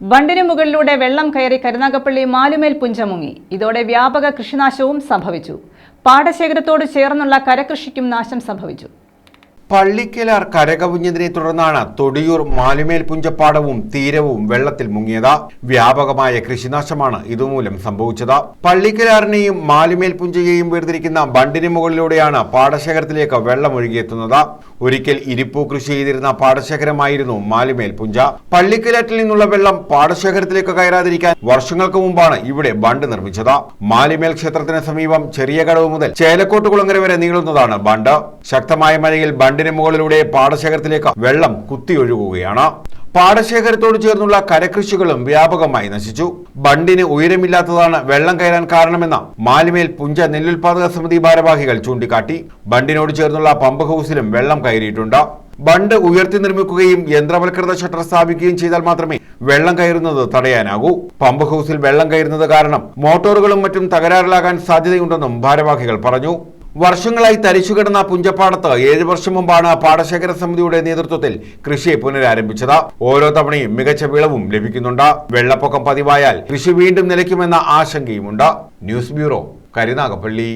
ബണ്ടിന് മുകളിലൂടെ വെള്ളം കയറി കരുനാഗപ്പള്ളി മാലുമേൽ പുഞ്ചമുങ്ങി. ഇതോടെ വ്യാപക കൃഷിനാശവും സംഭവിച്ചു. പാടശേഖരത്തോട് ചേർന്നുള്ള കരകൃഷിക്കും നാശം സംഭവിച്ചു. പള്ളിക്കലാർ കരകവിഞ്ഞതിനെ തുടർന്നാണ് തൊടിയൂർ മാലുമേൽ പുഞ്ചപ്പാടവും തീരവും വെള്ളത്തിൽ മുങ്ങിയത്. വ്യാപകമായ കൃഷിനാശമാണ് ഇതുമൂലം സംഭവിച്ചത്. പള്ളിക്കലാറിനെയും മാലുമേൽ പുഞ്ചയെയും വേർതിരിക്കുന്ന ബണ്ടിന് മുകളിലൂടെയാണ് പാടശേഖരത്തിലേക്ക് വെള്ളം ഒഴുകിയെത്തുന്നത് ഒരിക്കൽ ഇരിപ്പൂ കൃഷി ചെയ്തിരുന്ന പാടശേഖരമായിരുന്നു മാലുമേൽ പുഞ്ച. പള്ളിക്കലാറ്റിൽ നിന്നുള്ള വെള്ളം പാടശേഖരത്തിലേക്ക് കയറാതിരിക്കാൻ വർഷങ്ങൾക്ക് മുമ്പാണ് ഇവിടെ ബണ്ട് നിർമ്മിച്ചത്. മാലിമേൽ ക്ഷേത്രത്തിന് സമീപം ചെറിയ കടവ് മുതൽ ചേലക്കോട്ട് കുളങ്ങര വരെ നീളുന്നതാണ് ബണ്ട്. ശക്തമായ മഴയിൽ ബണ്ടിന് മുകളിലൂടെ പാടശേഖരത്തിലേക്ക് വെള്ളം കുത്തിയൊഴുകുകയാണ്. പാടശേഖരത്തോട് ചേർന്നുള്ള കരകൃഷികളും വ്യാപകമായി നശിച്ചു. ബണ്ടിന് ഉയരമില്ലാത്തതാണ് വെള്ളം കയറാൻ കാരണമെന്ന മാലിമേൽ പുഞ്ച നെല്ലുൽപാദക സമിതി ഭാരവാഹികൾ ചൂണ്ടിക്കാട്ടി. ബണ്ടിനോട് ചേർന്നുള്ള പമ്പ് ഹൗസിലും വെള്ളം കയറിയിട്ടുണ്ട്. ബണ്ട് ഉയർത്തി നിർമ്മിക്കുകയും യന്ത്രവൽകൃത ഷട്ടർ സ്ഥാപിക്കുകയും ചെയ്താൽ മാത്രമേ വെള്ളം കയറുന്നത് തടയാനാകൂ. പമ്പ് ഹൗസിൽ വെള്ളം കയറുന്നത് കാരണം മോട്ടോറുകളും മറ്റും തകരാറിലാകാൻ സാധ്യതയുണ്ടെന്നും ഭാരവാഹികൾ പറഞ്ഞു. വർഷങ്ങളായി തരിച്ചുകിടന്ന പുഞ്ചപ്പാടത്ത് ഏഴു വർഷം മുമ്പാണ് പാടശേഖര സമിതിയുടെ നേതൃത്വത്തിൽ കൃഷി പുനരാരംഭിച്ചത്. ഓരോ തവണയും മികച്ച വിളവും ലഭിക്കുന്നുണ്ട്. വെള്ളപ്പൊക്കം പതിവായാൽ കൃഷി വീണ്ടും നിലയ്ക്കുമെന്ന ആശങ്കയുമുണ്ട്. News bureau Karunagappally.